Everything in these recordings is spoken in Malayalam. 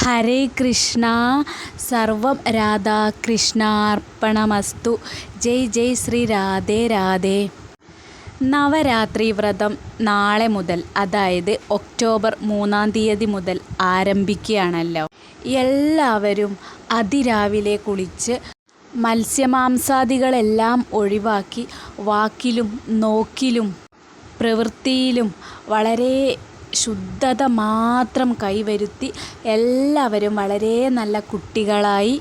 ഹരേ കൃഷ്ണ സർവം രാധാകൃഷ്ണാർപ്പണമസ്തു. ജയ് ജയ് ശ്രീ രാധേ രാധേ. നവരാത്രി വ്രതം നാളെ മുതൽ അതായത് ഒക്ടോബർ മൂന്നാം തീയതി മുതൽ ആരംഭിക്കുകയാണല്ലോ. എല്ലാവരും അതിരാവിലെ കുളിച്ച് മത്സ്യമാംസാദികളെല്ലാം ഒഴിവാക്കി വാക്കിലും നോക്കിലും പ്രവൃത്തിയിലും വളരെ ശുദ്ധത മാത്രം കൈവരുത്തി എല്ലാവരും വളരെ നല്ല കുട്ടികളായി.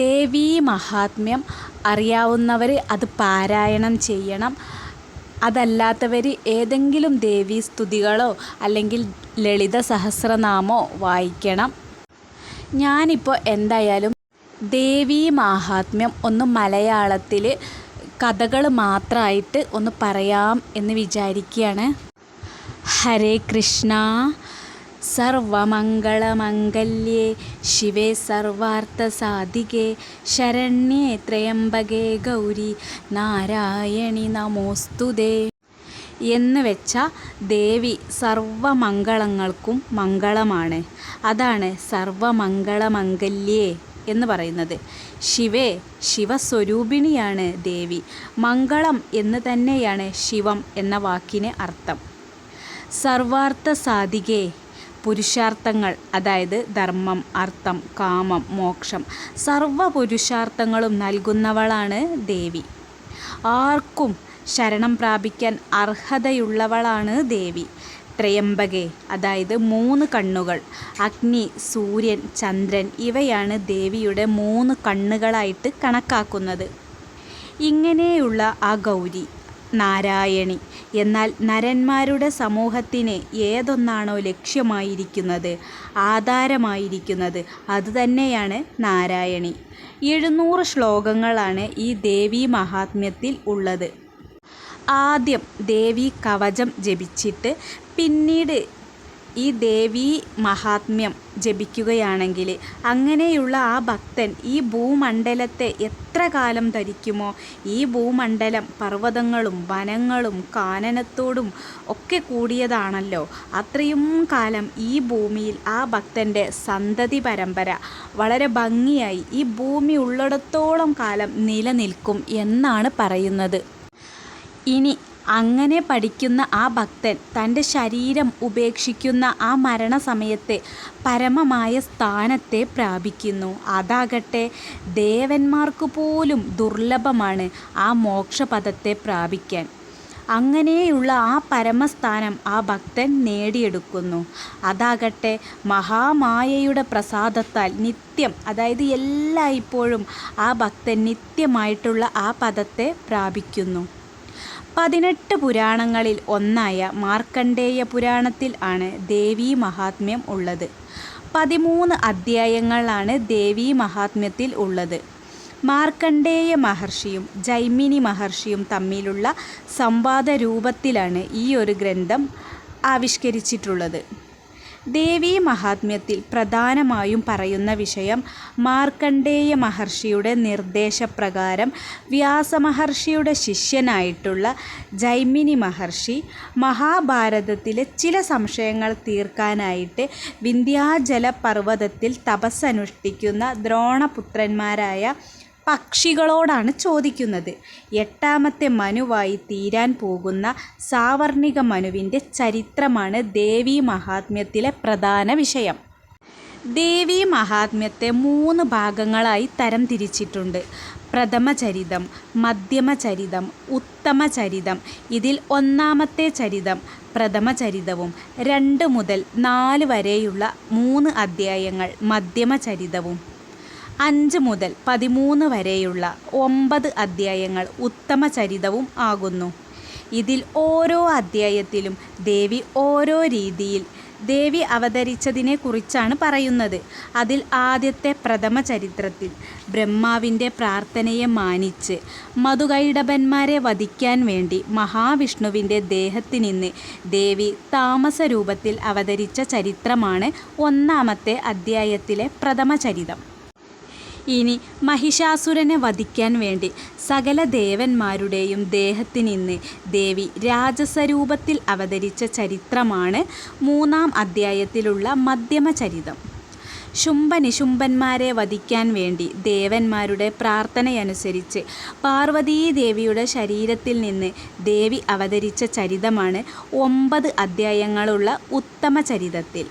ദേവീ മഹാത്മ്യം. അറിയാവുന്നവർ അത് പാരായണം ചെയ്യണം. അതല്ലാത്തവർ ഏതെങ്കിലും ദേവീ സ്തുതികളോ അല്ലെങ്കിൽ ലളിത സഹസ്രനാമോ വായിക്കണം. ഞാനിപ്പോൾ എന്തായാലും ദേവീ മാഹാത്മ്യം ഒന്ന് മലയാളത്തിൽ കഥകൾ മാത്രമായിട്ട് ഒന്ന് പറയാം എന്ന് വിചാരിക്കുകയാണ് ഹരേ കൃഷ്ണ. സർവമംഗളമംഗല്യേ. ശിവേ സർവാർത്ഥസാധികേ. ശരണ്യേ ത്രയംബകേ ഗൗരി. നാരായണി നമോസ്തുതേ. എന്ന് വെച്ച ദേവി സർവമംഗളങ്ങൾക്കും മംഗളമാണ്. അതാണ് സർവമംഗളമംഗല്യേ എന്ന് പറയുന്നത്. ശിവേ ശിവസ്വരൂപിണിയാണ് ദേവി. മംഗളം എന്ന് തന്നെയാണ് ശിവം എന്ന വാക്കിന് അർത്ഥം. സർവാർത്ഥ സാധികേ. പുരുഷാർത്ഥങ്ങൾ അതായത് ധർമ്മം അർത്ഥം കാമം മോക്ഷം സർവ പുരുഷാർത്ഥങ്ങളും നൽകുന്നവളാണ് ദേവി. ആർക്കും ശരണം പ്രാപിക്കാൻ അർഹതയുള്ളവളാണ് ദേവി. ത്രയംബകെ അതായത് മൂന്ന് കണ്ണുകൾ അഗ്നി സൂര്യൻ ചന്ദ്രൻ ഇവയാണ് ദേവിയുടെ മൂന്ന് കണ്ണുകളായിട്ട് കണക്കാക്കുന്നത്. ഇങ്ങനെയുള്ള ആ ഗൗരി നാരായണി. എന്നാൽ നരന്മാരുടെ സമൂഹത്തിന് ഏതൊന്നാണോ ലക്ഷ്യമായിരിക്കുന്നത് ആധാരമായിരിക്കുന്നത് അതുതന്നെയാണ് നാരായണി. എഴുന്നൂറ് ശ്ലോകങ്ങളാണ് ഈ ദേവീ മഹാത്മ്യത്തിൽ ഉള്ളത്. ആദ്യം ദേവി കവചം ജപിച്ചിട്ട് പിന്നീട് ഈ ദേവീ മഹാത്മ്യം ജപിക്കുകയാണെങ്കിൽ അങ്ങനെയുള്ള ആ ഭക്തൻ ഈ ഭൂമണ്ഡലത്തെ എത്ര കാലം ധരിക്കുമോ ഈ ഭൂമണ്ഡലം പർവതങ്ങളും വനങ്ങളും കാനനത്തോടും ഒക്കെ കൂടിയതാണല്ലോ. അത്രയും കാലം ഈ ഭൂമിയിൽ ആ ഭക്തന്റെ സന്തതി പരമ്പര വളരെ ഭംഗിയായി ഈ ഭൂമി ഉള്ളിടത്തോളം കാലം നിലനിൽക്കും എന്നാണ് പറയുന്നത്. ഇനി അങ്ങനെ പഠിക്കുന്ന ആ ഭക്തൻ തന്റെ ശരീരം ഉപേക്ഷിക്കുന്ന ആ മരണസമയത്തെ പരമമായ സ്ഥാനത്തെ പ്രാപിക്കുന്നു. അതാകട്ടെ ദേവന്മാർക്ക് പോലും ദുർലഭമാണ് ആ മോക്ഷപദത്തെ പ്രാപിക്കാൻ. അങ്ങനെയുള്ള ആ പരമസ്ഥാനം ആ ഭക്തൻ നേടിയെടുക്കുന്നു. അതാകട്ടെ മഹാമായയുടെ പ്രസാദത്താൽ നിത്യം അതായത് എല്ലായ്പ്പോഴും ആ ഭക്തൻ നിത്യമായിട്ടുള്ള ആ പദത്തെ പ്രാപിക്കുന്നു. പതിനെട്ട് പുരാണങ്ങളിൽ ഒന്നായ മാർക്കണ്ഡേയ പുരാണത്തിൽ ആണ് ദേവീ മഹാത്മ്യം ഉള്ളത്. പതിമൂന്ന് അധ്യായങ്ങളാണ് ദേവീ മഹാത്മ്യത്തിൽ ഉള്ളത്. മാർക്കണ്ഡേയ മഹർഷിയും ജൈമിനി മഹർഷിയും തമ്മിലുള്ള സംവാദ രൂപത്തിലാണ് ഈ ഒരു ഗ്രന്ഥം ആവിഷ്കരിച്ചിട്ടുള്ളത്. ദേവീ മഹാത്മ്യത്തിൽ പ്രധാനമായും പറയുന്ന വിഷയം മാർക്കണ്ഡേയ മഹർഷിയുടെ നിർദ്ദേശപ്രകാരം വ്യാസമഹർഷിയുടെ ശിഷ്യനായിട്ടുള്ള ജൈമിനി മഹർഷി മഹാഭാരതത്തിലെ ചില സംശയങ്ങൾ തീർക്കാനായിട്ട് വിന്ധ്യാചല പർവതത്തിൽ തപസ്സനുഷ്ഠിക്കുന്ന ദ്രോണപുത്രന്മാരായ പക്ഷികളോടാണ് ചോദിക്കുന്നത്. എട്ടാമത്തെ മനുവായി തീരാൻ പോകുന്ന സാവർണിക മനുവിന്റെ ചരിത്രമാണ് ദേവി മഹാത്മ്യത്തിലെ പ്രധാന വിഷയം. ദേവി മഹാത്മ്യത്തെ മൂന്ന് ഭാഗങ്ങളായി തരം തിരിച്ചിട്ടുണ്ട് പ്രഥമചരിതം മധ്യമചരിതം ഉത്തമചരിതം ഇതിൽ ഒന്നാമത്തെ ചരിതം പ്രഥമചരിതവും രണ്ട് മുതൽ നാല് വരെയുള്ള മൂന്ന് അധ്യായങ്ങൾ മധ്യമചരിതവും. അഞ്ച് മുതൽ പതിമൂന്ന് വരെയുള്ള ഒമ്പത് അധ്യായങ്ങൾ ഉത്തമ ചരിതവും ആകുന്നു. ഇതിൽ ഓരോ അധ്യായത്തിലും ദേവി ഓരോ രീതിയിൽ ദേവി അവതരിച്ചതിനെ കുറിച്ചാണ് പറയുന്നത്. അതിൽ ആദ്യത്തെ പ്രഥമ ചരിത്രത്തിൽ ബ്രഹ്മാവിന്റെ പ്രാർത്ഥനയെ മാനിച്ച് മധുകൈടഭന്മാരെ വധിക്കാൻ വേണ്ടി മഹാവിഷ്ണുവിന്റെ ദേഹത്തിൽ നിന്ന് ദേവി താമസ രൂപത്തിൽ അവതരിച്ച ചരിത്രമാണ് ഒന്നാമത്തെ അധ്യായത്തിലെ പ്രഥമ ചരിതം. ഇനി മഹിഷാസുരനെ വധിക്കാൻ വേണ്ടി സകല ദേവന്മാരുടെയും ദേഹത്തിനിന്ന് ദേവി രാജസരൂപത്തിൽ അവതരിച്ച ചരിത്രമാണ് മൂന്നാം അധ്യായത്തിലുള്ള മധ്യമ ചരിതം ശുംഭനിശുംഭന്മാരെ വധിക്കാൻ വേണ്ടി ദേവന്മാരുടെ പ്രാർത്ഥനയനുസരിച്ച് പാർവതീദേവിയുടെ ശരീരത്തിൽ നിന്ന് ദേവി അവതരിച്ച ചരിതമാണ് ഒമ്പത് അധ്യായങ്ങളുള്ള ഉത്തമ ചരിതത്തിൽ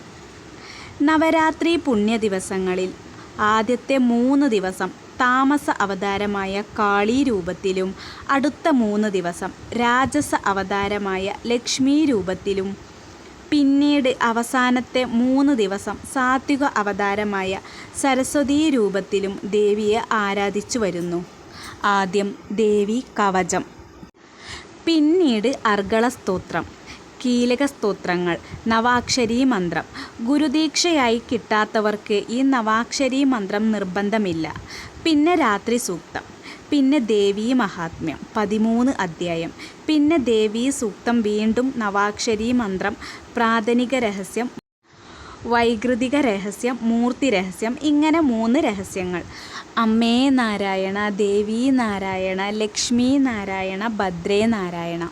നവരാത്രി പുണ്യദിവസങ്ങളിൽ ആദ്യത്തെ മൂന്ന് ദിവസം താമസ അവതാരമായ കാളി രൂപത്തിലും അടുത്ത മൂന്ന് ദിവസം രാജസ അവതാരമായ ലക്ഷ്മി രൂപത്തിലും പിന്നീട് അവസാനത്തെ മൂന്ന് ദിവസം സാത്വിക അവതാരമായ സരസ്വതീ രൂപത്തിലും ദേവിയെ ആരാധിച്ചു വരുന്നു. ആദ്യം ദേവി കവചം പിന്നീട് അർഗള സ്തോത്രം കീലക സ്തോത്രങ്ങൾ നവാക്ഷരി മന്ത്രം. ഗുരുദീക്ഷയായി കിട്ടാത്തവർക്ക് ഈ നവാക്ഷരി മന്ത്രം നിർബന്ധമില്ല. പിന്നെ രാത്രി സൂക്തം പിന്നെ ദേവീ മഹാത്മ്യം പതിമൂന്ന് അധ്യായം. പിന്നെ ദേവീ സൂക്തം വീണ്ടും നവാക്ഷരി മന്ത്രം പ്രാഥമിക രഹസ്യം വൈകൃതിക രഹസ്യം മൂർത്തി രഹസ്യം ഇങ്ങനെ മൂന്ന് രഹസ്യങ്ങൾ. അമ്മേ നാരായണ ദേവീ നാരായണ ലക്ഷ്മി നാരായണ ഭദ്രേ നാരായണ.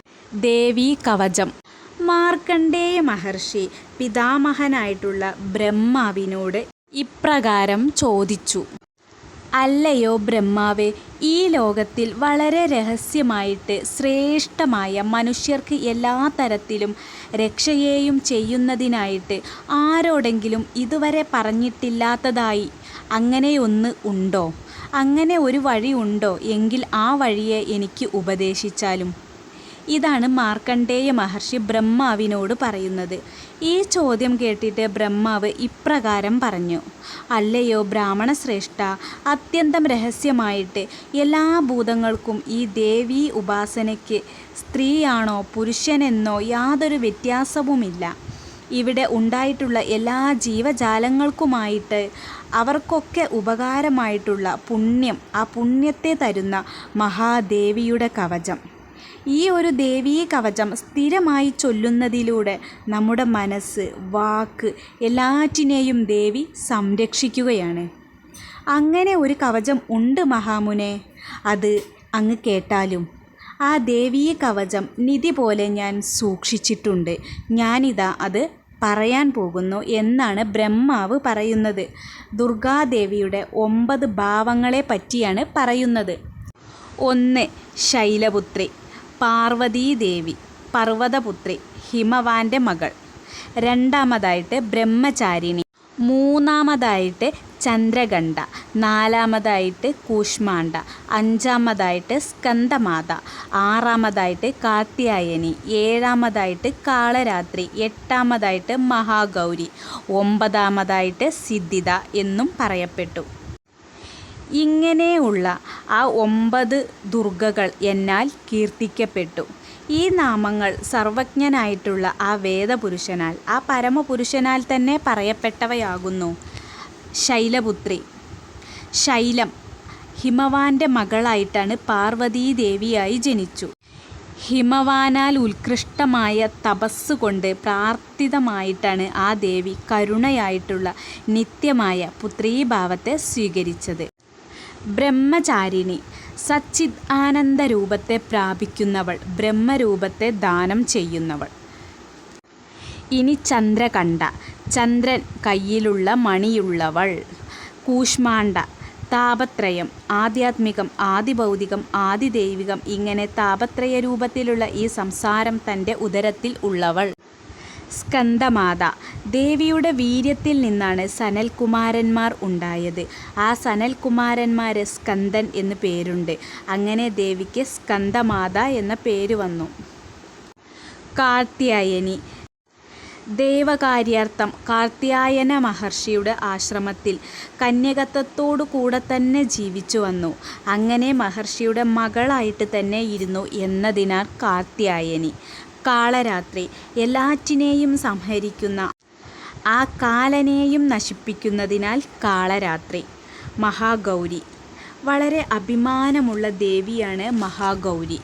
ദേവീ കവചം മാർക്കണ്ഡേയ മഹർഷി പിതാമഹനായിട്ടുള്ള ബ്രഹ്മാവിനോട് ഇപ്രകാരം ചോദിച്ചു. അല്ലയോ ബ്രഹ്മാവേ ഈ ലോകത്തിൽ വളരെ രഹസ്യമായിട്ട് ശ്രേഷ്ഠമായ മനുഷ്യർക്ക് എല്ലാ തരത്തിലും രക്ഷയെയും ചെയ്യുന്നതിനായിട്ട് ആരോടെങ്കിലും ഇതുവരെ പറഞ്ഞിട്ടില്ലാത്തതായി അങ്ങനെയൊന്ന് ഉണ്ടോ? അങ്ങനെ ഒരു വഴി ഉണ്ടോ? എങ്കിൽ ആ വഴിയെ എനിക്ക് ഉപദേശിച്ചാലും ഇതാണ് മാർക്കണ്ഡേയ മഹർഷി ബ്രഹ്മാവിനോട് പറയുന്നത്. ഈ ചോദ്യം കേട്ടിട്ട് ബ്രഹ്മാവ് ഇപ്രകാരം പറഞ്ഞു. അല്ലയോ ബ്രാഹ്മണ ശ്രേഷ്ഠ അത്യന്തം രഹസ്യമായിട്ട് എല്ലാ ഭൂതങ്ങൾക്കും ഈ ദേവി ഉപാസനയ്ക്ക് സ്ത്രീയാണോ പുരുഷനെന്നോ യാതൊരു വ്യത്യാസവുമില്ല. ഇവിടെ ഉണ്ടായിട്ടുള്ള എല്ലാ ജീവജാലങ്ങൾക്കുമായിട്ട് അവർക്കൊക്കെ ഉപകാരമായിട്ടുള്ള പുണ്യം ആ പുണ്യത്തെ തരുന്ന മഹാദേവിയുടെ കവചം. ഈ ഒരു ദേവീ കവചം സ്ഥിരമായി ചൊല്ലുന്നതിലൂടെ നമ്മുടെ മനസ്സ് വാക്ക് എല്ലാറ്റിനെയും ദേവി സംരക്ഷിക്കുകയാണ്. അങ്ങനെ ഒരു കവചം ഉണ്ട് മഹാമുനെ. അത് അങ്ങ് കേട്ടാലും ആ ദേവീ കവചം നിധി പോലെ ഞാൻ സൂക്ഷിച്ചിട്ടുണ്ട്. ഞാനിതാ അത് പറയാൻ പോകുന്നു എന്നാണ് ബ്രഹ്മാവ് പറയുന്നത്. ദുർഗാദേവിയുടെ ഒമ്പത് ഭാവങ്ങളെ പറ്റിയാണ് പറയുന്നത്. ഒന്ന് ശൈലപുത്രി. പാർവതീദേവി പർവതപുത്രി ഹിമവാന്റെ മകൾ. രണ്ടാമതായിട്ട് ബ്രഹ്മചാരിണി. മൂന്നാമതായിട്ട് ചന്ദ്രഗണ്ഡ നാലാമതായിട്ട് കൂഷ്മാണ്ഡ അഞ്ചാമതായിട്ട് സ്കന്ദമാത. ആറാമതായിട്ട് കാർത്യായനി. ഏഴാമതായിട്ട് കാളരാത്രി. എട്ടാമതായിട്ട് മഹാഗൗരി. ഒമ്പതാമതായിട്ട് സിദ്ധിത എന്നും പറയപ്പെട്ടു. ഇങ്ങനെയുള്ള ആ ഒമ്പത് ദുർഗകൾ എന്നാൽ കീർത്തിക്കപ്പെട്ടു. ഈ നാമങ്ങൾ സർവജ്ഞനായിട്ടുള്ള ആ വേദപുരുഷനാൽ ആ പരമപുരുഷനാൽ തന്നെ പറയപ്പെട്ടവയാകുന്നു. ശൈലപുത്രി. ശൈലം ഹിമവാന്റെ മകളായിട്ടാണ് പാർവതീദേവിയായി ജനിച്ചു. ഹിമവാനാൽ ഉത്കൃഷ്ടമായ തപസ് കൊണ്ട് പ്രാർത്ഥിതമായിട്ടാണ് ആ ദേവി കരുണയായിട്ടുള്ള നിത്യമായ പുത്രീഭാവത്തെ സ്വീകരിച്ചത്. ബ്രഹ്മചാരിണി. സച്ചിത് ആനന്ദ രൂപത്തെ പ്രാപിക്കുന്നവൾ ബ്രഹ്മരൂപത്തെ ദാനം ചെയ്യുന്നവൾ. ഇനി ചന്ദ്രകണ്ഠ. ചന്ദ്രൻ കയ്യിലുള്ള മണിയുള്ളവൾ. കൂഷ്മാണ്ഡ. താപത്രയം. ആധ്യാത്മികം ആദിഭൗതികം ആദിദൈവികം ഇങ്ങനെ താപത്രയ രൂപത്തിലുള്ള ഈ സംസാരം തന്റെ ഉദരത്തിൽ ഉള്ളവൾ. സ്കന്ദമാത ദേവിയുടെ വീര്യത്തിൽ നിന്നാണ് സനൽകുമാരന്മാർ ഉണ്ടായത്. ആ സനൽകുമാരന്മാർ സ്കന്ദൻ എന്ന് പേരുണ്ട്. അങ്ങനെ ദേവിക്ക് സ്കന്ദമാത എന്ന പേര് വന്നു. കാർത്യായനി. ദേവകാര്യാർത്ഥം കാർത്യായന മഹർഷിയുടെ ആശ്രമത്തിൽ കന്യകത്വത്തോടു കൂടെ തന്നെ ജീവിച്ചു വന്നു. അങ്ങനെ മഹർഷിയുടെ മകളായിട്ട് തന്നെ ഇരുന്നു എന്നതിനാൽ കാർത്യായനി. കാളരാത്രി എല്ലാറ്റിനെയും സംഹരിക്കുന്ന ആ കാലനെയും നശിപ്പിക്കുന്നതിനാൽ കാളരാത്രി. മഹാഗൗരി. വളരെ അഭിമാനമുള്ള ദേവിയാണ് മഹാഗൗരി.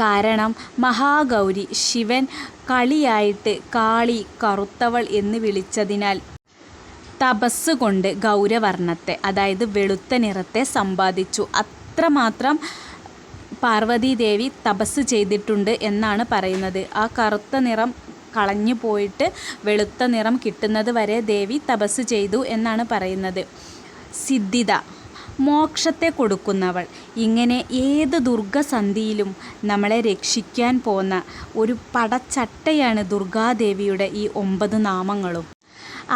കാരണം മഹാഗൗരി ശിവൻ കളിയായിട്ട് കാളി കറുത്തവൾ എന്ന് വിളിച്ചതിനാൽ തപസ് കൊണ്ട് ഗൗരവർണത്തെ അതായത് വെളുത്ത നിറത്തെ സമ്പാദിച്ചു. അത്രമാത്രം പാർവതീദേവി തപസ് ചെയ്തിട്ടുണ്ട് എന്നാണ് പറയുന്നത്. ആ കറുത്ത നിറം കളഞ്ഞു പോയിട്ട് വെളുത്ത നിറം കിട്ടുന്നത് വരെ ദേവി തപസ് ചെയ്തു എന്നാണ് പറയുന്നത്. സിദ്ധിത മോക്ഷത്തെ കൊടുക്കുന്നവൾ. ഇങ്ങനെ ഏത് ദുർഗസന്ധിയിലും നമ്മളെ രക്ഷിക്കാൻ പോന്ന ഒരു പടച്ചട്ടയാണ് ദുർഗാദേവിയുടെ ഈ ഒമ്പത് നാമങ്ങളും.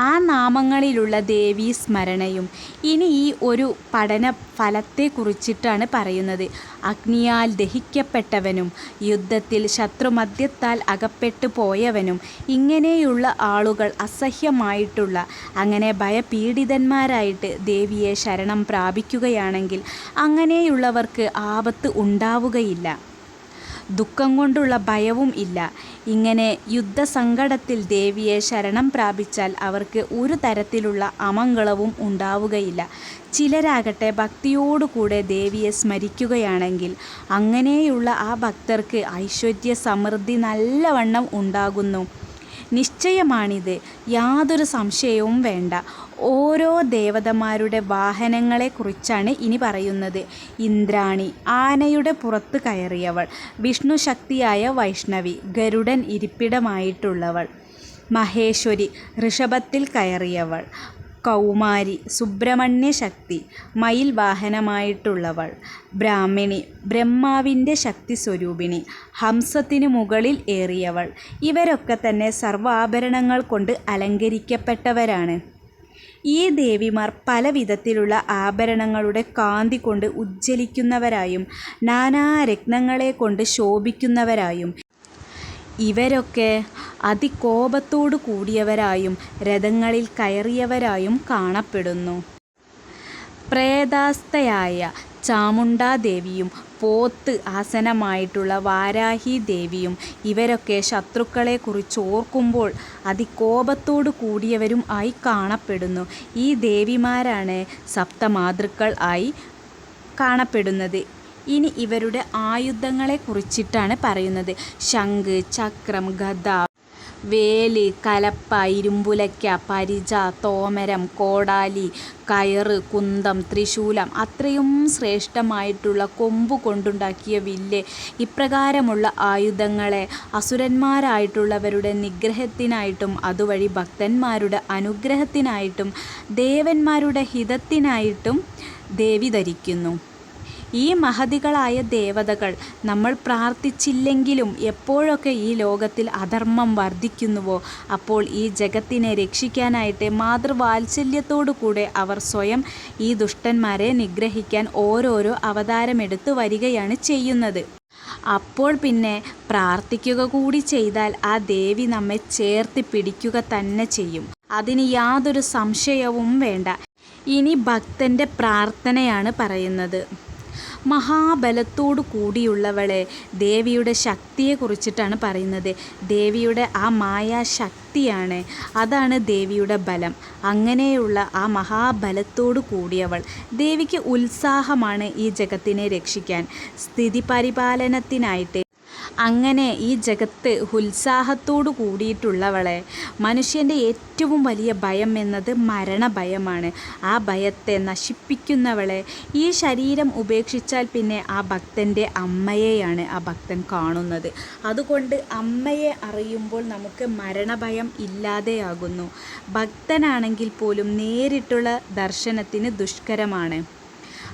ആ നാമങ്ങളിലുള്ള ദേവീ സ്മരണയും ഇനി ഈ ഒരു പഠന ഫലത്തെക്കുറിച്ചിട്ടാണ് പറയുന്നത്. അഗ്നിയാൽ ദഹിക്കപ്പെട്ടവനും യുദ്ധത്തിൽ ശത്രുമദ്യത്താൽ അകപ്പെട്ടു പോയവനും ഇങ്ങനെയുള്ള ആളുകൾ അസഹ്യമായിട്ടുള്ള അങ്ങനെ ഭയപീഡിതന്മാരായിട്ട് ദേവിയെ ശരണം പ്രാപിക്കുകയാണെങ്കിൽ അങ്ങനെയുള്ളവർക്ക് ആപത്ത് ഉണ്ടാവുകയില്ല. ദുഃഖം കൊണ്ടുള്ള ഭയവും ഇല്ല. ഇങ്ങനെ യുദ്ധസങ്കടത്തിൽ ദേവിയെ ശരണം പ്രാപിച്ചാൽ അവർക്ക് ഒരു തരത്തിലുള്ള അമംഗളവും ഉണ്ടാവുകയില്ല. ചിലരാകട്ടെ ഭക്തിയോടുകൂടെ ദേവിയെ സ്മരിക്കുകയാണെങ്കിൽ അങ്ങനെയുള്ള ആ ഭക്തർക്ക് ഐശ്വര്യ സമൃദ്ധി നല്ലവണ്ണം ഉണ്ടാകുന്നു. നിശ്ചയമാണിത്. യാതൊരു സംശയവും വേണ്ട. ഓരോ ദേവതമാരുടെ വാഹനങ്ങളെക്കുറിച്ചാണ് ഇനി പറയുന്നത്. ഇന്ദ്രാണി ആനയുടെ പുറത്ത് കയറിയവൾ. വിഷ്ണു ശക്തിയായ വൈഷ്ണവി ഗരുഡൻ ഇരിപ്പിടമായിട്ടുള്ളവൾ. മഹേശ്വരി ഋഷഭത്തിൽ കയറിയവൾ. കൗമാരി സുബ്രഹ്മണ്യ ശക്തി മയിൽ വാഹനമായിട്ടുള്ളവൾ. ബ്രാഹ്മിണി ബ്രഹ്മാവിന്റെ ശക്തി സ്വരൂപിണി ഹംസത്തിനു മുകളിൽ ഏറിയവൾ. ഇവരൊക്കെ തന്നെ സർവാഭരണങ്ങൾ കൊണ്ട് അലങ്കരിക്കപ്പെട്ടവരാണ്. ഈ ദേവിമാർ പല വിധത്തിലുള്ള ആഭരണങ്ങളുടെ കാന്തി കൊണ്ട് ഉജ്ജ്വലിക്കുന്നവരായും നാനാരത്നങ്ങളെ കൊണ്ട് ശോഭിക്കുന്നവരായും ഇവരൊക്കെ അതികോപത്തോടു കൂടിയവരായും രഥങ്ങളിൽ കയറിയവരായും കാണപ്പെടുന്നു. പ്രേതാസ്ഥയായ ചാമുണ്ടാദേവിയും പോത്ത് ആസനമായിട്ടുള്ള വാരാഹി ദേവിയും ഇവരൊക്കെ ശത്രുക്കളെക്കുറിച്ച് ഓർക്കുമ്പോൾ അതികോപത്തോടു കൂടിയവരും ആയി കാണപ്പെടുന്നു. ഈ ദേവിമാരാണ് സപ്തമാതൃക്കൾ ആയി കാണപ്പെടുന്നത്. ഇനി ഇവരുടെ ആയുധങ്ങളെ കുറിച്ചിട്ടാണ് പറയുന്നത്. ശംഖ് ചക്രം ഗദ വേൽ കലപ്പ ഇരുമ്പുലയ്ക്ക പരിച തോമരം കോടാലി കയറ് കുന്തം ത്രിശൂലം അത്രയും ശ്രേഷ്ഠമായിട്ടുള്ള കൊമ്പ് കൊണ്ടുണ്ടാക്കിയ വില്ല്. ഇപ്രകാരമുള്ള ആയുധങ്ങളെ അസുരന്മാരായിട്ടുള്ളവരുടെ നിഗ്രഹത്തിനായിട്ടും അതുവഴി ഭക്തന്മാരുടെ അനുഗ്രഹത്തിനായിട്ടും ദേവന്മാരുടെ ഹിതത്തിനായിട്ടും ദേവി ധരിക്കുന്നു. ഈ മഹതികളായ ദേവതകൾ നമ്മൾ പ്രാർത്ഥിച്ചില്ലെങ്കിലും എപ്പോഴൊക്കെ ഈ ലോകത്തിൽ അധർമ്മം വർദ്ധിക്കുന്നുവോ? അപ്പോൾ ഈ ജഗത്തിനെ രക്ഷിക്കാനായിട്ട് മാതൃവാത്സല്യത്തോടു കൂടെ അവർ സ്വയം ഈ ദുഷ്ടന്മാരെ നിഗ്രഹിക്കാൻ ഓരോരോ അവതാരമെടുത്തു വരികയാണ് ചെയ്യുന്നത്. അപ്പോൾ പിന്നെ പ്രാർത്ഥിക്കുക കൂടി ചെയ്താൽ ആ ദേവി നമ്മെ ചേർത്ത് പിടിക്കുക തന്നെ ചെയ്യും. അതിന് യാതൊരു സംശയവും വേണ്ട. ഇനി ഭക്തന്റെ പ്രാർത്ഥനയാണ് പറയുന്നത്. മഹാബലത്തോടു കൂടിയുള്ളവളെ ദേവിയുടെ ശക്തിയെക്കുറിച്ചിട്ടാണ് പറയുന്നത്. ദേവിയുടെ ആ മായാശക്തിയാണ് അതാണ് ദേവിയുടെ ബലം. അങ്ങനെയുള്ള ആ മഹാബലത്തോടു കൂടിയവൾ ദേവിക്ക് ഉത്സാഹമാണ് ഈ ജഗത്തിനെ രക്ഷിക്കാൻ. സ്ഥിതി പരിപാലനത്തിനായിട്ട് അങ്ങനെ ഈ ജഗത്ത് ഉത്സാഹത്തോടു കൂടിയിട്ടുള്ളവളെ മനുഷ്യന്റെ ഏറ്റവും വലിയ ഭയം എന്നത് മരണഭയമാണ്. ആ ഭയത്തെ നശിപ്പിക്കുന്നവളെ ഈ ശരീരം ഉപേക്ഷിച്ചാൽ പിന്നെ ആ ഭക്തന്റെ അമ്മയെയാണ് ആ ഭക്തൻ കാണുന്നത്. അതുകൊണ്ട് അമ്മയെ അറിയുമ്പോൾ നമുക്ക് മരണഭയം ഇല്ലാതെയാകുന്നു. ഭക്തനാണെങ്കിൽ പോലും നേരിട്ടുള്ള ദർശനത്തിന് ദുഷ്കരമാണ്.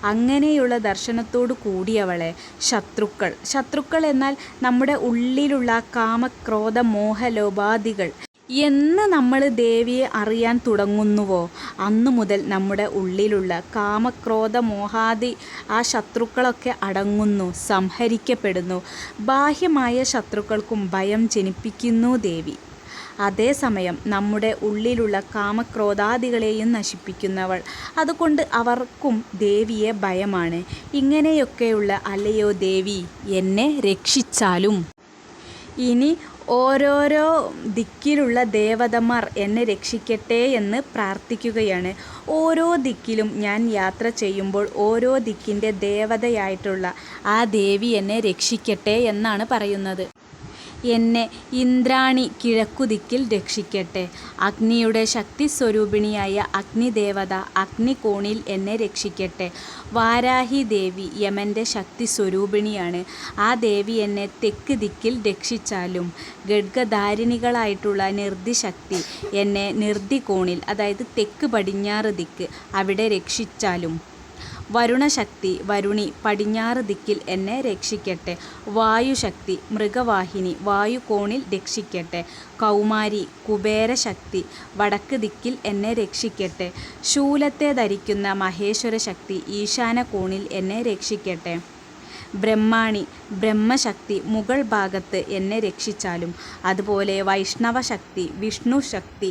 അങ്ങനെയുള്ള ദർശനത്തോടു കൂടിയവളെ ശത്രുക്കൾ. ശത്രുക്കൾ എന്നാൽ നമ്മുടെ ഉള്ളിലുള്ള കാമക്രോധ മോഹലോപാധികൾ. എന്ന് നമ്മൾ ദേവിയെ അറിയാൻ തുടങ്ങുന്നുവോ? അന്നു മുതൽ നമ്മുടെ ഉള്ളിലുള്ള കാമക്രോധ മോഹാദി ആ ശത്രുക്കളൊക്കെ അടങ്ങുന്നു സംഹരിക്കപ്പെടുന്നു. ബാഹ്യമായ ശത്രുക്കൾക്കും ഭയം ജനിപ്പിക്കുന്നു ദേവി. അതേസമയം നമ്മുടെ ഉള്ളിലുള്ള കാമക്രോധാദികളെയും നശിപ്പിക്കുന്നവൾ. അതുകൊണ്ട് അവർക്കും ദേവിയെ ഭയമാണ്. ഇങ്ങനെയൊക്കെയുള്ള അല്ലയോ ദേവി എന്നെ രക്ഷിച്ചാലും. ഇനി ഓരോരോ ദിക്കിലുള്ള ദേവതമാർ എന്നെ രക്ഷിക്കട്ടെ എന്ന് പ്രാർത്ഥിക്കുകയാണ്. ഓരോ ദിക്കിലും ഞാൻ യാത്ര ചെയ്യുമ്പോൾ ഓരോ ദിക്കിന്റെ ദേവതയായിട്ടുള്ള ആ ദേവി എന്നെ രക്ഷിക്കട്ടെ എന്നാണ് പറയുന്നത്. എന്നെ ഇന്ദ്രാണി കിഴക്കുദിക്കിൽ രക്ഷിക്കട്ടെ. അഗ്നിയുടെ ശക്തിസ്വരൂപിണിയായ അഗ്നിദേവത അഗ്നികോണിൽ എന്നെ രക്ഷിക്കട്ടെ. വാരാഹി ദേവി യമന്റെ ശക്തിസ്വരൂപിണിയാണ്. ആ ദേവി എന്നെ തെക്ക് ദിക്കിൽ രക്ഷിച്ചാലും ഗഡ്ഗധാരിണികളായിട്ടുള്ള നിർദ്ദിശക്തി എന്നെ നിർദ്ദികോണിൽ അതായത് തെക്ക് പടിഞ്ഞാറ് ദിക്ക് അവിടെ രക്ഷിച്ചാലും വരുണശക്തി വരുണി പടിഞ്ഞാറ് ദിക്കിൽ എന്നെ രക്ഷിക്കട്ടെ. വായുശക്തി മൃഗവാഹിനി വായുകോണിൽ രക്ഷിക്കട്ടെ. കൗമാരി കുബേരശക്തി വടക്ക് ദിക്കിൽ എന്നെ രക്ഷിക്കട്ടെ. ശൂലത്തെ ധരിക്കുന്ന മഹേശ്വര ശക്തി ഈശാന കോണിൽ എന്നെ രക്ഷിക്കട്ടെ. ബ്രഹ്മാണി ബ്രഹ്മശക്തി മുകൾ ഭാഗത്ത് എന്നെ രക്ഷിച്ചാലും. അതുപോലെ വൈഷ്ണവശക്തി വിഷ്ണു ശക്തി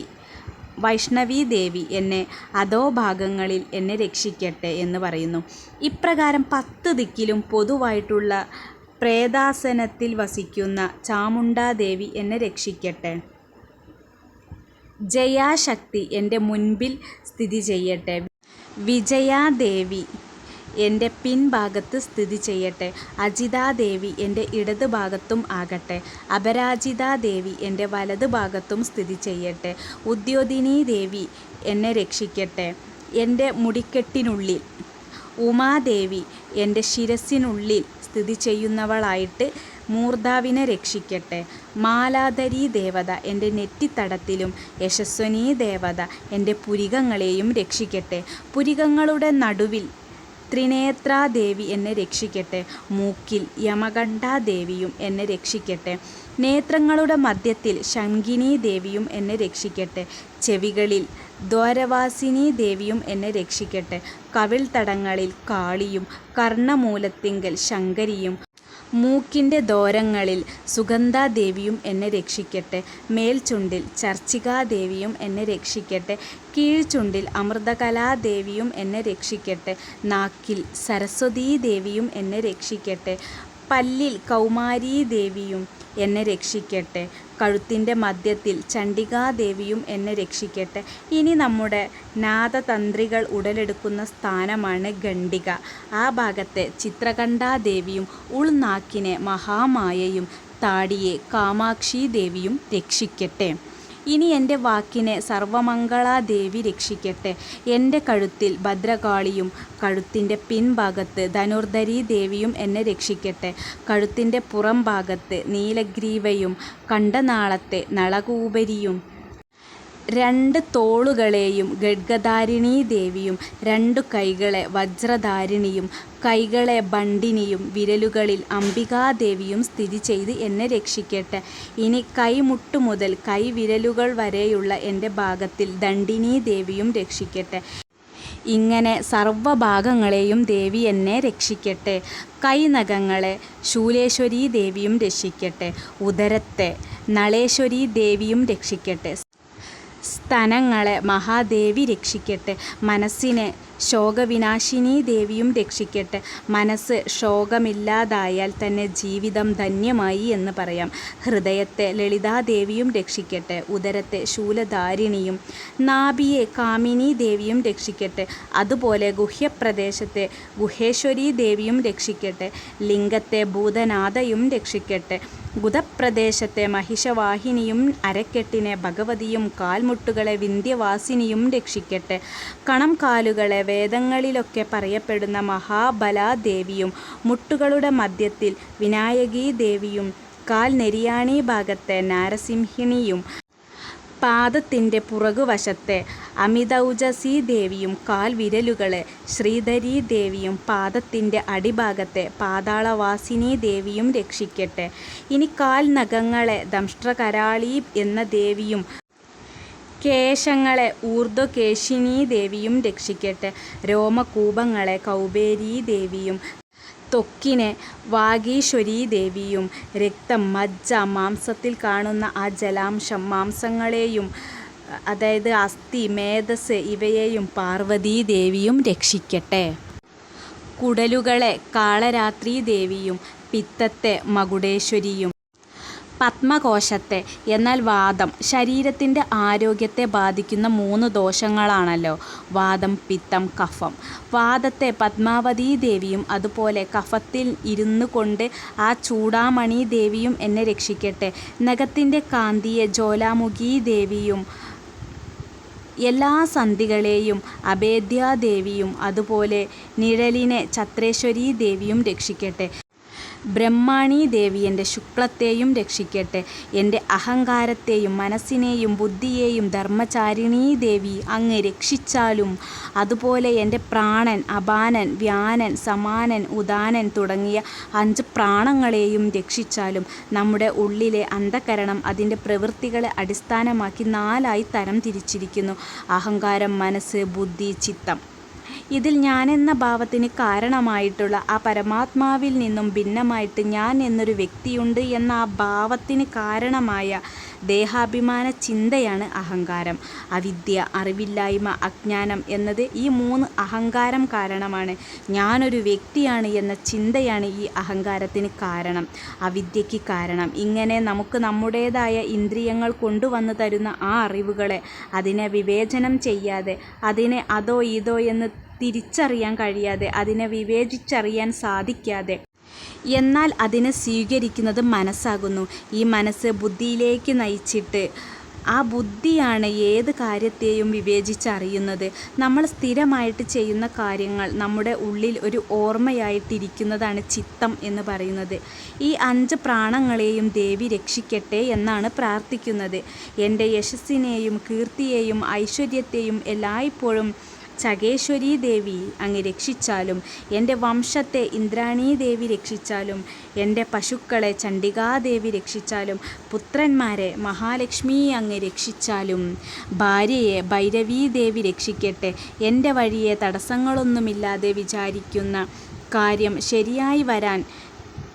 വൈഷ്ണവീ ദേവി എന്നെ അധോഭാഗങ്ങളിൽ എന്നെ രക്ഷിക്കട്ടെ എന്ന് പറയുന്നു. ഇപ്രകാരം പത്ത് ദിക്കിലും പൊതുവായിട്ടുള്ള പ്രേതാസനത്തിൽ വസിക്കുന്ന ചാമുണ്ടാദേവി എന്നെ രക്ഷിക്കട്ടെ. ജയാശക്തി എന്റെ മുൻപിൽ സ്ഥിതി ചെയ്യട്ടെ. വിജയാദേവി എന്റെ പിൻഭാഗത്ത് സ്ഥിതി ചെയ്യട്ടെ. അജിതാദേവി എന്റെ ഇടത് ഭാഗത്തും ആകട്ടെ. അപരാജിതാദേവി എന്റെ വലത് ഭാഗത്തും സ്ഥിതി ചെയ്യട്ടെ. ഉദ്യോതിനി ദേവി എന്നെ രക്ഷിക്കട്ടെ. എന്റെ മുടിക്കെട്ടിനുള്ളിൽ ഉമാദേവി എന്റെ ശിരസിനുള്ളിൽ സ്ഥിതി ചെയ്യുന്നവളായിട്ട് മൂർധാവിനെ രക്ഷിക്കട്ടെ. മാലാധരി ദേവത എന്റെ നെറ്റിത്തടത്തിലും യശസ്വനീ ദേവത എന്റെ പുരികങ്ങളെയും രക്ഷിക്കട്ടെ. പുരികങ്ങളുടെ നടുവിൽ ത്രിനേത്രാദേവി എന്നെ രക്ഷിക്കട്ടെ. മൂക്കിൽ യമകണ്ഠാദേവിയും എന്നെ രക്ഷിക്കട്ടെ. നേത്രങ്ങളുടെ മധ്യത്തിൽ ശങ്കിനി ദേവിയും എന്നെ രക്ഷിക്കട്ടെ. ചെവികളിൽ ദ്വാരവാസിനി ദേവിയും എന്നെ രക്ഷിക്കട്ടെ. കവിൾ തടങ്ങളിൽ കാളിയും കർണമൂലത്തിങ്കൽ ശങ്കരിയും മൂക്കിന്റെ ദോരങ്ങളിൽ സുഗന്ധാദേവിയും എന്നെ രക്ഷിക്കട്ടെ മേൽചുണ്ടിൽ ചർച്ചികാദേവിയും എന്നെ രക്ഷിക്കട്ടെ കീഴ്ചുണ്ടിൽ അമൃതകലാദേവിയും എന്നെ രക്ഷിക്കട്ടെ നാക്കിൽ സരസ്വതീദേവിയും എന്നെ രക്ഷിക്കട്ടെ പല്ലിൽ കൗമാരീദേവിയും എന്നെ രക്ഷിക്കട്ടെ കഴുത്തിന്റെ മധ്യത്തിൽ ചണ്ഡികാദേവിയും എന്നെ രക്ഷിക്കട്ടെ. ഇനി നമ്മുടെ നാദതന്ത്രികൾ ഉടലെടുക്കുന്ന സ്ഥാനമാണ് ഖണ്ഡിക. ആ ഭാഗത്തെ ചിത്രകണ്ഠാദേവിയും ഉൾനാക്കിനെ മഹാമായയും താടിയെ കാമാക്ഷി ദേവിയും രക്ഷിക്കട്ടെ. ഇനി എന്റെ വാക്കിനെ സർവമംഗളാദേവി രക്ഷിക്കട്ടെ. എന്റെ കഴുത്തിൽ ഭദ്രകാളിയും കഴുത്തിന്റെ പിൻഭാഗത്ത് ധനുർധരി ദേവിയും എന്നെ രക്ഷിക്കട്ടെ. കഴുത്തിന്റെ പുറം ഭാഗത്ത് നീലഗ്രീവയും കണ്ടനാളത്തെ നളകൂപരിയും രണ്ട് തോളുകളെയും ഖഡ്ഗധാരിണീ ദേവിയും രണ്ടു കൈകളെ വജ്രധാരിണിയും കൈകളെ ബണ്ടിനിയും വിരലുകളിൽ അംബികാദേവിയും സ്ഥിതി ചെയ്ത് എന്നെ രക്ഷിക്കട്ടെ. ഇനി കൈമുട്ടു മുതൽ കൈവിരലുകൾ വരെയുള്ള എന്റെ ഭാഗത്തിൽ ദണ്ഡിനി ദേവിയും രക്ഷിക്കട്ടെ. ഇങ്ങനെ സർവഭാഗങ്ങളെയും ദേവി എന്നെ രക്ഷിക്കട്ടെ. കൈനഖങ്ങളെ ശൂലേശ്വരി ദേവിയും രക്ഷിക്കട്ടെ. ഉദരത്തെ നളേശ്വരി ദേവിയും രക്ഷിക്കട്ടെ. സ്തനങ്ങളെ മഹാദേവി രക്ഷിക്കട്ടെ. മനസ്സിനെ ശോകവിനാശിനി ദേവിയും രക്ഷിക്കട്ടെ. മനസ്സ് ശോകമില്ലാതായാൽ തന്നെ ജീവിതം ധന്യമായി എന്ന് പറയാം. ഹൃദയത്തെ ലളിതാദേവിയും രക്ഷിക്കട്ടെ. ഉദരത്തെ ശൂലധാരിണിയും നാഭിയെ കാമിനി ദേവിയും രക്ഷിക്കട്ടെ. അതുപോലെ ഗുഹ്യപ്രദേശത്തെ ഗുഹേശ്വരി ദേവിയും രക്ഷിക്കട്ടെ. ലിംഗത്തെ ഭൂതനാഥയും രക്ഷിക്കട്ടെ. ഗുദപ്രദേശത്തെ മഹിഷവാഹിനിയും അരക്കെട്ടിനെ ഭഗവതിയും കാൽമുട്ടുകളെ വിന്ധ്യവാസിനിയും രക്ഷിക്കട്ടെ. കണം കാലുകളെ വേദങ്ങളിലൊക്കെ പറയപ്പെടുന്ന മഹാബലാദേവിയും മുട്ടുകളുടെ മധ്യത്തിൽ വിനായകീ ദേവിയും കാൽ നെരിയാണി ഭാഗത്തെ നാരസിംഹിണിയും പാദത്തിന്റെ പുറകുവശത്തെ അമിതൗജസി ദേവിയും കാൽവിരലുകളെ ശ്രീധരീ ദേവിയും പാദത്തിന്റെ അടിഭാഗത്തെ പാതാളവാസിനി ദേവിയും രക്ഷിക്കട്ടെ. ഇനി കാൽ നഖങ്ങളെ ദംഷ്ട്രകരാളി എന്ന ദേവിയും കേശങ്ങളെ ഊർധ്വകേശിനീ ദേവിയും രക്ഷിക്കട്ടെ. രോമകൂപങ്ങളെ കൗബേരീ ദേവിയും ത്വക്കിനെ വാഗീശ്വരീ ദേവിയും രക്തം മജ്ജ മാംസത്തിൽ കാണുന്ന ആ ജലാംശം മാംസങ്ങളെയും അതായത് അസ്ഥി മേധസ് ഇവയെയും പാർവതീ ദേവിയും രക്ഷിക്കട്ടെ. കുടലുകളെ കാളരാത്രി ദേവിയും പിത്തത്തെ മകുടേശ്വരിയും പത്മകോശത്തെ. എന്നാൽ വാതം ശരീരത്തിന്റെ ആരോഗ്യത്തെ ബാധിക്കുന്ന മൂന്ന് ദോഷങ്ങളാണല്ലോ. വാദം പിത്തം, കഫം. വാദത്തെ വാതത്തെ പദ്മാവതീദേവിയും അതുപോലെ കഫത്തിൽ ഇരുന്നു കൊണ്ട് ആ ചൂടാമണി ദേവിയും എന്നെ രക്ഷിക്കട്ടെ. നഖത്തിന്റെ കാന്തിയെ ജ്വാലാമുഖീദേവിയും എല്ലാ സന്ധികളെയും അഭേദ്യാദേവിയും അതുപോലെ നിഴലിനെ ചത്രേശ്വരി ദേവിയും രക്ഷിക്കട്ടെ. ബ്രഹ്മാണീദേവി എന്റെ ശുക്ലത്തെയും രക്ഷിക്കട്ടെ. എന്റെ അഹങ്കാരത്തെയും മനസ്സിനെയും ബുദ്ധിയെയും ധർമ്മചാരിണീദേവി അങ്ങ് രക്ഷിച്ചാലും. അതുപോലെ എന്റെ പ്രാണൻ, അപാനൻ, വ്യാനൻ, സമാനൻ, ഉദാനൻ തുടങ്ങിയ അഞ്ച് പ്രാണങ്ങളെയും രക്ഷിച്ചാലും. നമ്മുടെ ഉള്ളിലെ അന്ധകരണം അതിന്റെ പ്രവൃത്തികളെ അടിസ്ഥാനമാക്കി നാലായി തരം തിരിച്ചിരിക്കുന്നു. അഹങ്കാരം, മനസ്സ്, ബുദ്ധി, ചിത്തം. ഇതിൽ ഞാനെന്ന ഭാവത്തിന് കാരണമായിട്ടുള്ള ആ പരമാത്മാവിൽ നിന്നും ഭിന്നമായിട്ട് ഞാൻ എന്നൊരു വ്യക്തിയുണ്ട് എന്ന ആ ഭാവത്തിന് കാരണമായ ദേഹാഭിമാന ചിന്തയാണ് അഹങ്കാരം. അവിദ്യ, അറിവില്ലായ്മ, അജ്ഞാനം എന്നത് ഈ മൂന്ന് അഹങ്കാരം കാരണമാണ്. ഞാനൊരു വ്യക്തിയാണ് എന്ന ചിന്തയാണ് ഈ അഹങ്കാരത്തിന് കാരണം, അവിദ്യയ്ക്ക് കാരണം. ഇങ്ങനെ നമുക്ക് നമ്മുടേതായ ഇന്ദ്രിയങ്ങൾ കൊണ്ടുവന്നു തരുന്ന ആ അറിവുകളെ അതിനെ വിവേചനം ചെയ്യാതെ, അതിനെ അതോ ഇതോ എന്ന് തിരിച്ചറിയാൻ കഴിയാതെ, അതിനെ വിവേചിച്ചറിയാൻ സാധിക്കാതെ. എന്നാൽ അതിനെ സ്വീകരിക്കുന്നത് മനസ്സാകുന്നു. ഈ മനസ്സ് ബുദ്ധിയിലേക്ക് നയിച്ചിട്ട് ആ ബുദ്ധിയാണ് ഏത് കാര്യത്തെയും വിവേചിച്ചറിയുന്നത്. നമ്മൾ സ്ഥിരമായിട്ട് ചെയ്യുന്ന കാര്യങ്ങൾ നമ്മുടെ ഉള്ളിൽ ഒരു ഓർമ്മയായിട്ടിരിക്കുന്നതാണ് ചിത്തം എന്ന് പറയുന്നത്. ഈ അഞ്ച് പ്രാണങ്ങളെയും ദേവി രക്ഷിക്കട്ടെ എന്നാണ് പ്രാർത്ഥിക്കുന്നത്. എന്റെ യശസ്സിനെയും കീർത്തിയെയും ഐശ്വര്യത്തെയും എല്ലായ്പ്പോഴും ചകേശ്വരീദേവി അങ്ങ് രക്ഷിച്ചാലും. എന്റെ വംശത്തെ ഇന്ദ്രാണീദേവി രക്ഷിച്ചാലും. എന്റെ പശുക്കളെ ചണ്ഡികാദേവി രക്ഷിച്ചാലും. പുത്രന്മാരെ മഹാലക്ഷ്മി അങ്ങ് രക്ഷിച്ചാലും. ഭാര്യയെ ഭൈരവീദേവി രക്ഷിക്കട്ടെ. എന്റെ വഴിയെ തടസ്സങ്ങളൊന്നുമില്ലാതെ വിചാരിക്കുന്ന കാര്യം ശരിയായി വരാൻ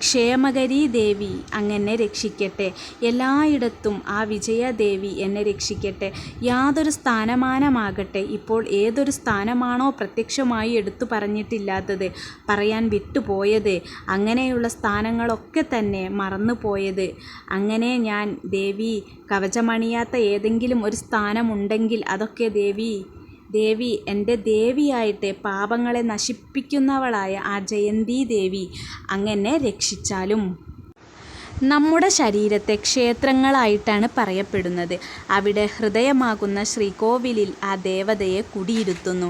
ക്ഷേമകരീദേവി അങ്ങനെ രക്ഷിക്കട്ടെ. എല്ലായിടത്തും ആ വിജയദേവി എന്നെ രക്ഷിക്കട്ടെ. യാതൊരു സ്ഥാനമാനമാകട്ടെ ഇപ്പോൾ ഏതൊരു സ്ഥാനമാണോ പ്രത്യക്ഷമായി എടുത്തു പറഞ്ഞിട്ടില്ലാത്തത്, പറയാൻ വിട്ടുപോയത്, അങ്ങനെയുള്ള സ്ഥാനങ്ങളൊക്കെ തന്നെ മറന്നുപോയത്, അങ്ങനെ ഞാൻ ദേവി കവചമണിയാത്ത ഏതെങ്കിലും ഒരു സ്ഥാനമുണ്ടെങ്കിൽ അതൊക്കെ ദേവീ ദേവി എന്റെ ദേവിയായിട്ട് പാപങ്ങളെ നശിപ്പിക്കുന്നവളായ ആ ജയന്തി ദേവി അങ്ങനെ രക്ഷിച്ചാലും. നമ്മുടെ ശരീരത്തെ ക്ഷേത്രങ്ങളായിട്ടാണ് പറയപ്പെടുന്നത്. അവിടെ ഹൃദയമാകുന്ന ശ്രീകോവിലിൽ ആ ദേവതയെ കുടിയിരുത്തുന്നു.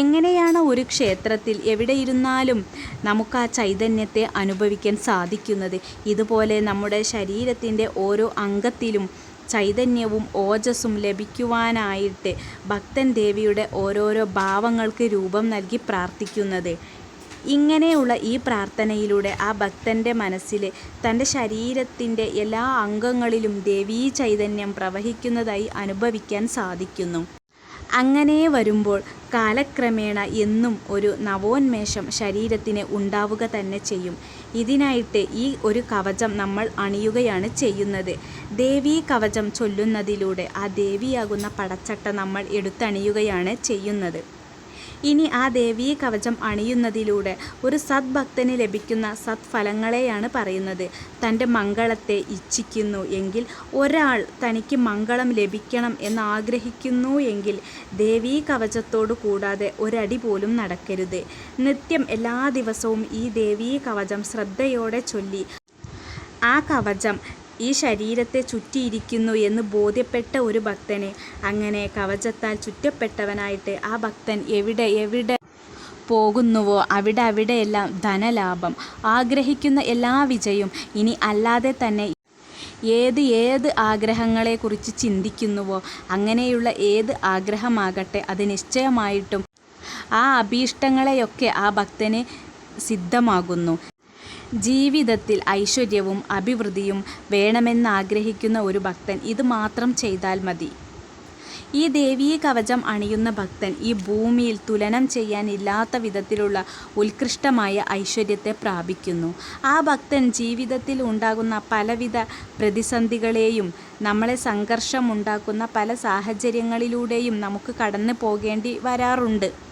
എങ്ങനെയാണ് ഒരു ക്ഷേത്രത്തിൽ എവിടെയിരുന്നാലും നമുക്ക് ആ ചൈതന്യത്തെ അനുഭവിക്കാൻ സാധിക്കുന്നത്, ഇതുപോലെ നമ്മുടെ ശരീരത്തിന്റെ ഓരോ അംഗത്തിലും ചൈതന്യവും ഓജസ്സും ലഭിക്കുവാനായിട്ട് ഭക്തൻ ദേവിയുടെ ഓരോരോ ഭാവങ്ങൾക്ക് രൂപം നൽകി പ്രാർത്ഥിക്കുന്നത്. ഇങ്ങനെയുള്ള ഈ പ്രാർത്ഥനയിലൂടെ ആ ഭക്തന്റെ മനസ്സിൽ തന്റെ ശരീരത്തിന്റെ എല്ലാ അംഗങ്ങളിലും ദേവീ ചൈതന്യം പ്രവഹിക്കുന്നതായി അനുഭവിക്കാൻ സാധിക്കുന്നു. അങ്ങനെ വരുമ്പോൾ കാലക്രമേണ എന്നും ഒരു നവോന്മേഷം ശരീരത്തിന് ഉണ്ടാവുക തന്നെ ചെയ്യും. ഇതിനായിട്ട് ഈ ഒരു കവചം നമ്മൾ അണിയുകയാണ് ചെയ്യുന്നത്. ദേവീകവചം ചൊല്ലുന്നതിലൂടെ ആ ദേവിയാകുന്ന പടച്ചട്ട നമ്മൾ എടുത്തണിയുകയാണ് ചെയ്യുന്നത്. ഇനി ആ ദേവീ കവചം അണിയുന്നതിലൂടെ ഒരു സദ്ഭക്തന് ലഭിക്കുന്ന സദ്ഫലങ്ങളെയാണ് പറയുന്നത്. തന്റെ മംഗളത്തെ ഇച്ഛിക്കുന്നു എങ്കിൽ, ഒരാൾ തനിക്ക് മംഗളം ലഭിക്കണം എന്ന് എന്നാഗ്രഹിക്കുന്നു എങ്കിൽ ദേവീ കവചത്തോട് കൂടാതെ ഒരടി പോലും നടക്കരുത്. നിത്യം എല്ലാ ദിവസവും ഈ ദേവീ കവചം ശ്രദ്ധയോടെ ചൊല്ലി, ആ കവചം ഈ ശരീരത്തെ ചുറ്റിയിരിക്കുന്നു എന്ന് ബോധ്യപ്പെട്ട ഒരു ഭക്തനെ അങ്ങനെ കവചത്താൽ ചുറ്റപ്പെട്ടവനായിട്ട് ആ ഭക്തൻ എവിടെ എവിടെ പോകുന്നുവോ അവിടെ അവിടെയെല്ലാം ധനലാഭം, ആഗ്രഹിക്കുന്ന എല്ലാ വിജയവും, ഇനി അല്ലാതെ തന്നെ ഏത് ഏത് ആഗ്രഹങ്ങളെക്കുറിച്ച് ചിന്തിക്കുന്നുവോ അങ്ങനെയുള്ള ഏത് ആഗ്രഹമാകട്ടെ അത് നിശ്ചയമായിട്ടും ആ അഭീഷ്ടങ്ങളെയൊക്കെ ആ ഭക്തന് സിദ്ധമാകുന്നു. ജീവിതത്തിൽ ഐശ്വര്യവും അഭിവൃദ്ധിയും വേണമെന്നാഗ്രഹിക്കുന്ന ഒരു ഭക്തൻ ഇത് മാത്രം ചെയ്താൽ മതി. ഈ ദേവീ കവചം അണിയുന്ന ഭക്തൻ ഈ ഭൂമിയിൽ തുലനം ചെയ്യാനില്ലാത്ത വിധത്തിലുള്ള ഉത്കൃഷ്ടമായ ഐശ്വര്യത്തെ പ്രാപിക്കുന്നു. ആ ഭക്തൻ ജീവിതത്തിൽ ഉണ്ടാകുന്ന പലവിധ പ്രതിസന്ധികളെയും, നമ്മളെ സംഘർഷമുണ്ടാക്കുന്ന പല സാഹചര്യങ്ങളിലൂടെയും നമുക്ക് കടന്നു പോകേണ്ടി വരാറുണ്ട്.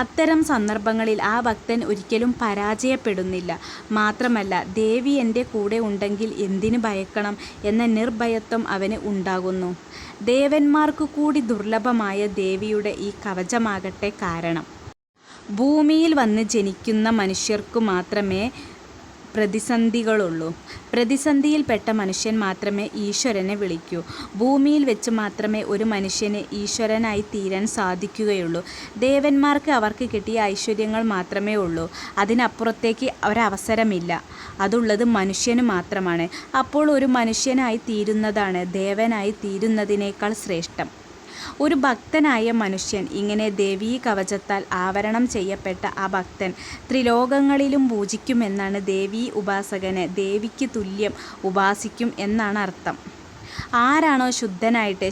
അത്തരം സന്ദർഭങ്ങളിൽ ആ ഭക്തൻ ഒരിക്കലും പരാജയപ്പെടുന്നില്ല. മാത്രമല്ല ദേവി എന്റെ കൂടെ ഉണ്ടെങ്കിൽ എന്തിന് ഭയക്കണം എന്ന നിർഭയത്വം അവന് ഉണ്ടാകുന്നു. ദേവന്മാർക്ക് കൂടി ദുർലഭമായ ദേവിയുടെ ഈ കവചമാകട്ടെ കാരണം. ഭൂമിയിൽ വന്ന് ജനിക്കുന്ന മനുഷ്യർക്കു മാത്രമേ പ്രതിസന്ധികളുള്ളൂ. പ്രതിസന്ധിയിൽപ്പെട്ട മനുഷ്യൻ മാത്രമേ ഈശ്വരനെ വിളിക്കൂ. ഭൂമിയിൽ വെച്ച് മാത്രമേ ഒരു മനുഷ്യന് ഈശ്വരനായിത്തീരാൻ സാധിക്കുകയുള്ളൂ. ദേവന്മാർക്ക് അവർക്ക് കിട്ടിയ ഐശ്വര്യങ്ങൾ മാത്രമേ ഉള്ളൂ. അതിനപ്പുറത്തേക്ക് ഒരവസരമില്ല. അതുള്ളത് മനുഷ്യന് മാത്രമാണ്. അപ്പോൾ ഒരു മനുഷ്യനായി തീരുന്നതാണ് ദേവനായി തീരുന്നതിനേക്കാൾ ശ്രേഷ്ഠം. ഒരു ഭക്തനായ മനുഷ്യൻ ഇങ്ങനെ ദേവീ കവചത്താൽ ആവരണം ചെയ്യപ്പെട്ട ആ ഭക്തൻ ത്രിലോകങ്ങളിലും പൂജിക്കുമെന്നാണ് ദേവീ ഉപാസകനെ ദേവിക്ക് തുല്യം ഉപാസിക്കും എന്നാണ് അർത്ഥം ആരാണോ ശുദ്ധനായിട്ട്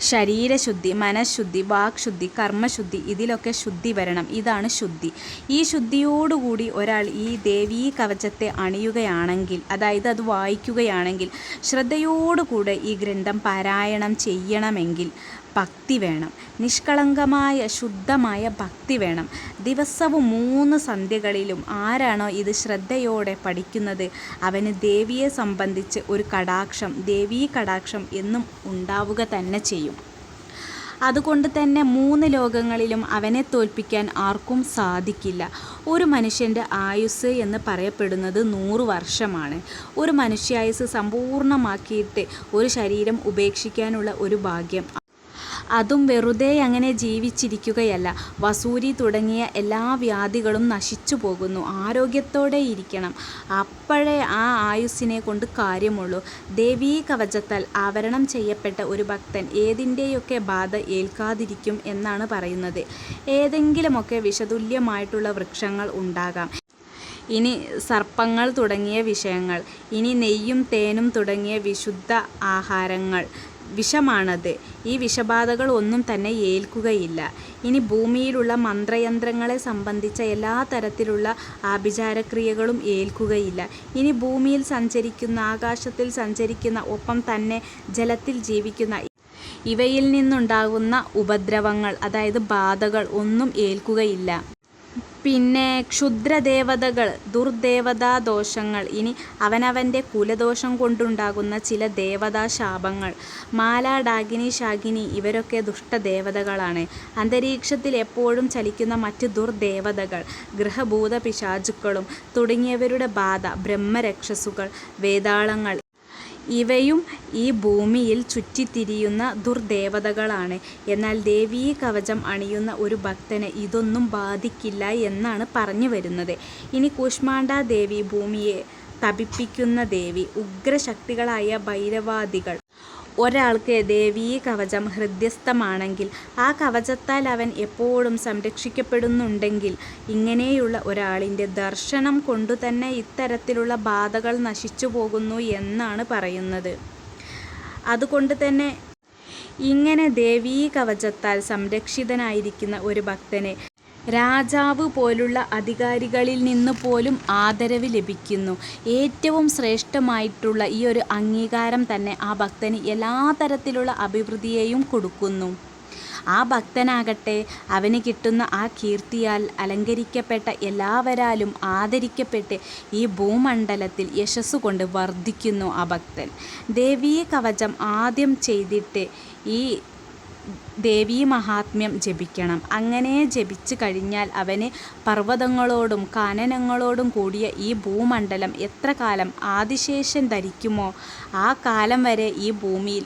ശരീരശുദ്ധി, മനഃശുദ്ധി, വാക്ശുദ്ധി, കർമ്മശുദ്ധി ഇതിലൊക്കെ ശുദ്ധി വരണം. ഇതാണ് ശുദ്ധി. ഈ ശുദ്ധിയോടുകൂടി ഒരാൾ ഈ ദേവീ കവചത്തെ അണിയുകയാണെങ്കിൽ അതായത് അത് വായിക്കുകയാണെങ്കിൽ ശ്രദ്ധയോടുകൂടെ ഈ ഗ്രന്ഥം പാരായണം ചെയ്യണമെങ്കിൽ ഭക്തി വേണം. നിഷ്കളങ്കമായ ശുദ്ധമായ ഭക്തി വേണം. ദിവസവും മൂന്ന് സന്ധ്യകളിലും ആരാണോ ഇത് ശ്രദ്ധയോടെ പഠിക്കുന്നത് അവന് ദേവിയെ സംബന്ധിച്ച് ഒരു കടാക്ഷം ദേവീ കടാക്ഷം എന്നും ഉണ്ടാവുക തന്നെ ചെയ്യും. അതുകൊണ്ട് തന്നെ മൂന്ന് ലോകങ്ങളിലും അവനെ തോൽപ്പിക്കാൻ ആർക്കും സാധിക്കില്ല. ഒരു മനുഷ്യന്റെ ആയുസ് എന്ന് പറയപ്പെടുന്നത് നൂറ് വർഷമാണ്. ഒരു മനുഷ്യായുസ് സമ്പൂർണമാക്കിയിട്ട് ഒരു ശരീരം ഉപേക്ഷിക്കാനുള്ള ഒരു ഭാഗ്യം. അതും വെറുതെ അങ്ങനെ ജീവിച്ചിരിക്കുകയല്ല. വസൂരി തുടങ്ങിയ എല്ലാ വ്യാധികളും നശിച്ചു പോകുന്നു ആരോഗ്യത്തോടെ ഇരിക്കണം അപ്പോഴേ ആ ആയുസ്സിനെ കൊണ്ട് കാര്യമുള്ളൂ. ദേവീ കവചത്താൽ ആവരണം ചെയ്യപ്പെട്ട ഒരു ഭക്തൻ ഏതിന്റെയൊക്കെ ബാധ ഏൽക്കാതിരിക്കും എന്നാണ് പറയുന്നത്. ഏതെങ്കിലുമൊക്കെ വിഷതുല്യമായിട്ടുള്ള വൃക്ഷങ്ങൾ ഉണ്ടാകാം. ഇനി സർപ്പങ്ങൾ തുടങ്ങിയ വിഷയങ്ങൾ ഇനി നെയ്യും തേനും തുടങ്ങിയ വിശുദ്ധ ആഹാരങ്ങൾ. വിഷമാണത്. ഈ വിഷബാധകൾ ഒന്നും തന്നെ ഏൽക്കുകയില്ല. ഇനി ഭൂമിയിലുള്ള മന്ത്രയന്ത്രങ്ങളെ സംബന്ധിച്ച എല്ലാ തരത്തിലുള്ള ആഭിചാരക്രിയകളും ഏൽക്കുകയില്ല. ഇനി ഭൂമിയിൽ സഞ്ചരിക്കുന്ന, ആകാശത്തിൽ സഞ്ചരിക്കുന്ന, ഒപ്പം തന്നെ ജലത്തിൽ ജീവിക്കുന്ന ഇവയിൽ നിന്നുണ്ടാകുന്ന ഉപദ്രവങ്ങൾ അതായത് ബാധകൾ ഒന്നും ഏൽക്കുകയില്ല. പിന്നെ ക്ഷുദ്രദേവതകൾ, ദുർദേവതാ ദോഷങ്ങൾ ഇനി അവനവന്റെ കുലദോഷം കൊണ്ടുണ്ടാകുന്ന ചില ദേവതാ ശാപങ്ങൾ മാല, ഡാകിനി, ശാകിനി ഇവരൊക്കെ ദുഷ്ടദേവതകളാണ്. അന്തരീക്ഷത്തിൽ എപ്പോഴും ചലിക്കുന്ന മറ്റ് ദുർദേവതകൾ, ഗ്രഹഭൂതപിശാചുക്കളും തുടങ്ങിയവരുടെ ബാധ, ബ്രഹ്മരക്ഷസുകൾ, വേതാളങ്ങൾ ഇവയും ഈ ഭൂമിയിൽ ചുറ്റിത്തിരിയുന്ന ദുർദേവതകളാണ്. എന്നാൽ ദേവീ കവചം അണിയുന്ന ഒരു ഭക്തനെ ഇതൊന്നും ബാധിക്കില്ല എന്നാണ് പറഞ്ഞു വരുന്നത് ഇനി കൂശ്മാണ്ഡാദേവി ഭൂമിയെ തപിപ്പിക്കുന്ന ദേവി. ഉഗ്രശക്തികളായ ഭൈരവാദികൾ. ഒരാൾക്ക് ദേവീകവചം ഹൃദ്യസ്ഥമാണെങ്കിൽ ആ കവചത്താൽ അവൻ എപ്പോഴും സംരക്ഷിക്കപ്പെടുന്നുണ്ടെങ്കിൽ ഇങ്ങനെയുള്ള ഒരാളിന്റെ ദർശനം കൊണ്ടുതന്നെ ഇത്തരത്തിലുള്ള ബാധകൾ നശിച്ചുപോകുന്നു എന്നാണ് പറയുന്നത്. അതുകൊണ്ട് തന്നെ ഇങ്ങനെ ദേവീകവചത്താൽ സംരക്ഷിതനായിരിക്കുന്ന ഒരു ഭക്തന് രാജാവ് പോലുള്ള അധികാരികളിൽ നിന്ന് പോലും ആദരവ് ലഭിക്കുന്നു. ഏറ്റവും ശ്രേഷ്ഠമായിട്ടുള്ള ഈ ഒരു അംഗീകാരം തന്നെ ആ ഭക്തന് എല്ലാ തരത്തിലുള്ള അഭിവൃദ്ധിയെയും കൊടുക്കുന്നു. ആ ഭക്തനാകട്ടെ അവന് കിട്ടുന്ന ആ കീർത്തിയാൽ അലങ്കരിക്കപ്പെട്ട എല്ലാവരാലും ആദരിക്കപ്പെട്ട് ഈ ഭൂമണ്ഡലത്തിൽ യശസ്സുകൊണ്ട് വർദ്ധിക്കുന്നു ആ ഭക്തൻ. ദേവീകവചം ആദ്യം ചെയ്തിട്ട് ഈ ദേവീമാഹാത്മ്യം ജപിക്കണം. അങ്ങനെ ജപിച്ച് കഴിഞ്ഞാൽ അവന് പർവതങ്ങളോടും കാനനങ്ങളോടും കൂടിയ ഈ ഭൂമണ്ഡലം എത്ര കാലം ആദിശേഷൻ ധരിക്കുമോ ആ കാലം വരെ ഈ ഭൂമിയിൽ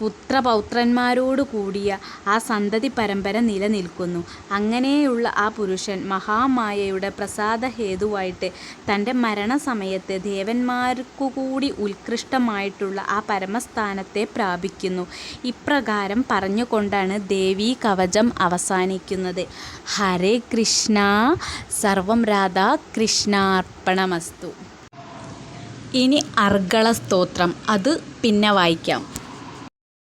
പുത്രപൗത്രന്മാരോടു കൂടിയ ആ സന്തതി പരമ്പര നിലനിൽക്കുന്നു. അങ്ങനെയുള്ള ആ പുരുഷൻ മഹാമായയുടെ പ്രസാദ പ്രസാദഹേതുവായിട്ട് തന്റെ മരണസമയത്ത് ദേവന്മാർക്കുകൂടി ഉത്കൃഷ്ടമായിട്ടുള്ള ആ പരമസ്ഥാനത്തെ പ്രാപിക്കുന്നു. ഇപ്രകാരം പറഞ്ഞുകൊണ്ടാണ് ദേവീകവചം അവസാനിക്കുന്നത്. ഹരേ കൃഷ്ണ സർവം രാധാ കൃഷ്ണാർപ്പണമസ്തു ഇനി അർഗള സ്തോത്രം അത് പിന്നെ വായിക്കാം.